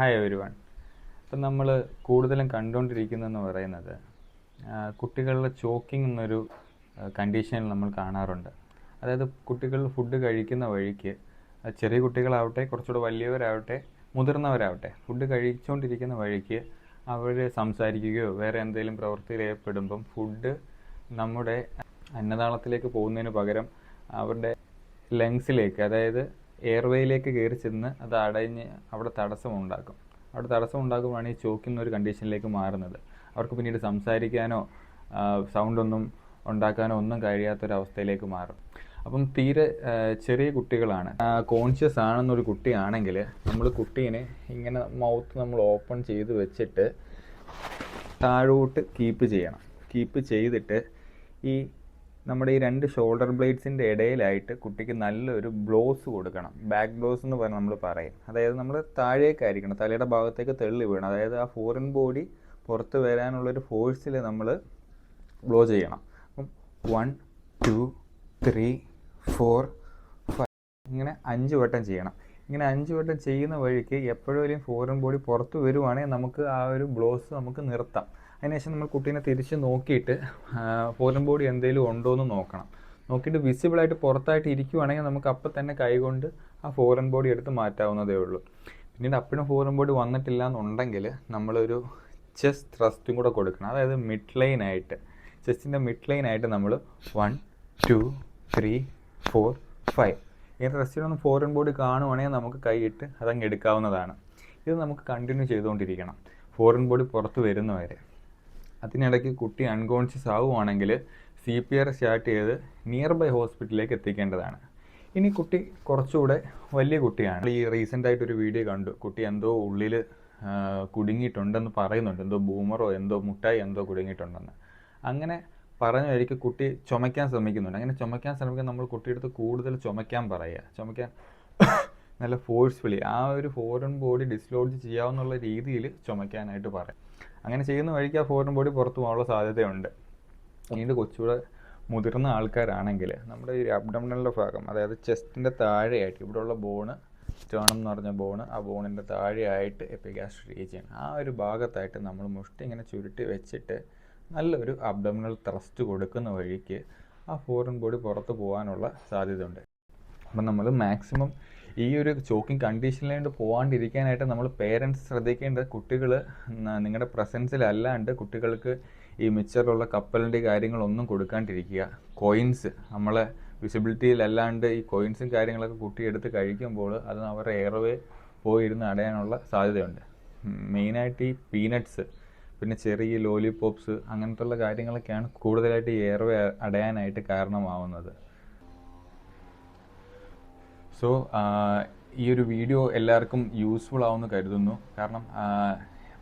Hi every one ഇപ്പം നമ്മൾ കൂടുതലും കണ്ടുകൊണ്ടിരിക്കുന്നതെന്ന് പറയുന്നത് കുട്ടികളുടെ ചോക്കിംഗ് എന്നൊരു കണ്ടീഷനിൽ നമ്മൾ കാണാറുണ്ട്. അതായത് കുട്ടികൾ ഫുഡ് കഴിക്കുന്ന വഴിക്ക് ചെറിയ കുട്ടികളാവട്ടെ കുറച്ചുകൂടെ വലിയവരാവട്ടെ മുതിർന്നവരാവട്ടെ ഫുഡ് കഴിച്ചുകൊണ്ടിരിക്കുന്ന വഴിക്ക് അവർ സംസാരിക്കുകയോ വേറെ എന്തെങ്കിലും പ്രവൃത്തിയിൽ ഏർപ്പെടുമ്പം ഫുഡ് നമ്മുടെ അന്നനാളത്തിലേക്ക് പോകുന്നതിന് പകരം അവരുടെ ലങ്സിലേക്ക് അതായത് എയർവേയിലേക്ക് കയറി ചെന്ന് അത് അടഞ്ഞ് അവിടെ തടസ്സമുണ്ടാക്കും. അവിടെ തടസ്സം ഉണ്ടാക്കുമ്പോഴാണ് ഈ ചോക്കുന്ന ഒരു കണ്ടീഷനിലേക്ക് മാറുന്നത്. അവർക്ക് പിന്നീട് സംസാരിക്കാനോ സൗണ്ടൊന്നും ഉണ്ടാക്കാനോ ഒന്നും കഴിയാത്തൊരവസ്ഥയിലേക്ക് മാറും. അപ്പം തീരെ ചെറിയ കുട്ടികളാണ്. കോൺഷ്യസ് ആണെന്നൊരു കുട്ടിയാണെങ്കിൽ നമ്മൾ കുട്ടീനെ ഇങ്ങനെ മൗത്ത് നമ്മൾ ഓപ്പൺ ചെയ്ത് വെച്ചിട്ട് താഴോട്ട് കീപ്പ് ചെയ്യണം. കീപ്പ് ചെയ്തിട്ട് ഈ നമ്മുടെ ഈ രണ്ട് ഷോൾഡർ ബ്ലേഡ്സിന്റെ ഇടയിലായിട്ട് കുട്ടിക്ക് നല്ലൊരു ബ്ലോസ് കൊടുക്കണം. ബാക്ക് ബ്ലോസ് എന്ന് പറഞ്ഞ് നമ്മൾ പറയും. അതായത് നമ്മൾ താഴേക്കായിരിക്കണം. തലയുടെ ഭാഗത്തേക്ക് തെള്ളി വീണം അതായത് ആ ഫോറിൻ ബോഡി പുറത്ത് വരാനുള്ളൊരു ഫോഴ്സിൽ നമ്മൾ ബ്ലോ ചെയ്യണം. അപ്പം one two three four five ഇങ്ങനെ അഞ്ച് വട്ടം ചെയ്യണം. ഇങ്ങനെ അഞ്ച് വട്ടം ചെയ്യുന്ന വഴിക്ക് എപ്പോഴും ഫോറിൻ ബോഡി പുറത്ത് വരുവാണെങ്കിൽ നമുക്ക് ആ ഒരു ബ്ലോസ് നമുക്ക് നിർത്താം. അതിനുശേഷം നമ്മൾ കുട്ടീനെ തിരിച്ച് നോക്കിയിട്ട് ഫോറിൻ ബോഡി എന്തെങ്കിലും ഉണ്ടോ എന്ന് നോക്കണം. നോക്കിയിട്ട് വിസിബിളായിട്ട് പുറത്തായിട്ട് ഇരിക്കുവാണെങ്കിൽ നമുക്ക് അപ്പം തന്നെ കൈകൊണ്ട് ആ ഫോറിൻ ബോഡി എടുത്ത് മാറ്റാവുന്നതേ ഉള്ളൂ. പിന്നീട് അപ്പോഴും ഫോറിൻ ബോഡി വന്നിട്ടില്ല എന്നുണ്ടെങ്കിൽ നമ്മളൊരു ചെസ്റ്റ് ത്രസ്റ്റും കൂടെ കൊടുക്കണം. അതായത് മിഡ് ലൈൻ ആയിട്ട്. ചെസ്റ്റിന്റെ മിഡ് ലൈൻ ആയിട്ട് നമ്മൾ one two three four five ഇങ്ങനെ റെസ്റ്റിലൊന്ന് ഫോറിൻ ബോഡി കാണുവാണെങ്കിൽ നമുക്ക് കൈയിട്ട് അതങ്ങ് എടുക്കാവുന്നതാണ്. ഇത് നമുക്ക് കണ്ടിന്യൂ ചെയ്തുകൊണ്ടിരിക്കണം. ഫോറിൻ ബോഡി പുറത്ത് വരുന്നവരെ. അതിനിടയ്ക്ക് കുട്ടി അൺകോൺഷ്യസ് ആവുകയാണെങ്കിൽ സി പി ആർ സ്റ്റാർട്ട് ചെയ്ത് നിയർ ബൈ ഹോസ്പിറ്റലിലേക്ക് എത്തിക്കേണ്ടതാണ്. ഇനി കുട്ടി കുറച്ചുകൂടെ വലിയ കുട്ടിയാണ്. ഈ റീസെന്റ് ആയിട്ടൊരു വീഡിയോ കണ്ടു. കുട്ടി എന്തോ ഉള്ളിൽ കുടുങ്ങിയിട്ടുണ്ടെന്ന് പറയുന്നുണ്ട്. എന്തോ ബൂമറോ എന്തോ മുട്ടായി എന്തോ കുടുങ്ങിയിട്ടുണ്ടെന്ന്. അങ്ങനെ പറഞ്ഞായിരിക്കും കുട്ടി ചുമയ്ക്കാൻ ശ്രമിക്കുന്നുണ്ട്. അങ്ങനെ ചുമയ്ക്കാൻ ശ്രമിക്കുമ്പോൾ നമ്മൾ കുട്ടിയെടുത്ത് കൂടുതൽ ചുമയ്ക്കാൻ പറയുക. ചുമയ്ക്കാൻ നല്ല ഫോഴ്സ്ഫുള്ളി ആ ഒരു ഫോറിൻ ബോഡി ഡിസ്ലോഡ് ചെയ്യാവുന്നുള്ള രീതിയിൽ ചുമയ്ക്കാനായിട്ട് പറയാം. അങ്ങനെ ചെയ്യുന്ന വഴിക്ക് ആ ഫോറിൻ ബോഡി പുറത്തു പോകാനുള്ള സാധ്യതയുണ്ട്. പിന്നീട് കൊച്ചുകൂടെ മുതിർന്ന ആൾക്കാരാണെങ്കിൽ നമ്മുടെ ഈ അബ്ഡമിനലിന്റെ ഭാഗം അതായത് ചെസ്റ്റിന്റെ താഴെയായിട്ട് ഇവിടെയുള്ള ബോണ് സ്റ്റേണം എന്ന് പറഞ്ഞ ബോണ് ആ ബോണിന്റെ താഴെയായിട്ട് എപ്പിഗാസ്ട്രിക് റീജിയൻ ആ ഒരു ഭാഗത്തായിട്ട് നമ്മൾ മുഷ്ടി ഇങ്ങനെ ചുരുട്ടി വെച്ചിട്ട് നല്ലൊരു അബ്ഡമിനൽ ത്രസ്റ്റ് കൊടുക്കുന്ന വഴിക്ക് ആ ഫോറിൻ ബോഡി പുറത്ത് പോകാനുള്ള സാധ്യതയുണ്ട്. അപ്പം നമ്മൾ മാക്സിമം ഈ ഒരു ചോക്കിംഗ് കണ്ടീഷനിലായിട്ട് പോകാണ്ടിരിക്കാനായിട്ട് നമ്മൾ പേരൻസ് ശ്രദ്ധിക്കേണ്ട കുട്ടികൾ നിങ്ങളുടെ പ്രസൻസിലല്ലാണ്ട് കുട്ടികൾക്ക് ഈ മിച്ചറിലുള്ള കപ്പലിന്റെ കാര്യങ്ങളൊന്നും കൊടുക്കാണ്ടിരിക്കുക. കോയിൻസ് നമ്മളെ വിസിബിലിറ്റിയിലല്ലാണ്ട് ഈ കോയിൻസും കാര്യങ്ങളൊക്കെ കുട്ടി എടുത്ത് കഴിക്കുമ്പോൾ അത് അവരുടെ എയർവേ പോയിരുന്ന് അടയാനുള്ള സാധ്യതയുണ്ട്. മെയിനായിട്ട് ഈ പീനട്സ് പിന്നെ ചെറിയ ലോലിപോപ്സ് അങ്ങനത്തുള്ള കാര്യങ്ങളൊക്കെയാണ് കൂടുതലായിട്ട് ഈ എയർവേ അടയാനായിട്ട് കാരണമാവുന്നത്. സോ ഈ ഒരു വീഡിയോ എല്ലാവർക്കും യൂസ്ഫുൾ ആവുമെന്ന് കരുതുന്നു. കാരണം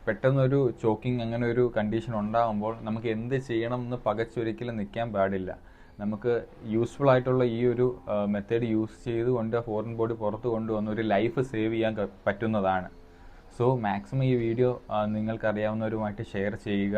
പെട്ടെന്നൊരു ചോക്കിംഗ് അങ്ങനെ ഒരു കണ്ടീഷൻ ഉണ്ടാകുമ്പോൾ നമുക്ക് എന്ത് ചെയ്യണം എന്ന് പകച്ചൊരിക്കലും നിൽക്കാൻ പാടില്ല. നമുക്ക് യൂസ്ഫുൾ ആയിട്ടുള്ള ഈ ഒരു മെത്തേഡ് യൂസ് ചെയ്തുകൊണ്ട് ഫോറിൻ ബോഡി പുറത്ത് കൊണ്ടുവന്ന് ഒരു ലൈഫ് സേവ് ചെയ്യാൻ പറ്റുന്നതാണ്. സോ മാക്സിമം ഈ വീഡിയോ നിങ്ങൾക്കറിയാവുന്നവരുമായിട്ട് ഷെയർ ചെയ്യുക.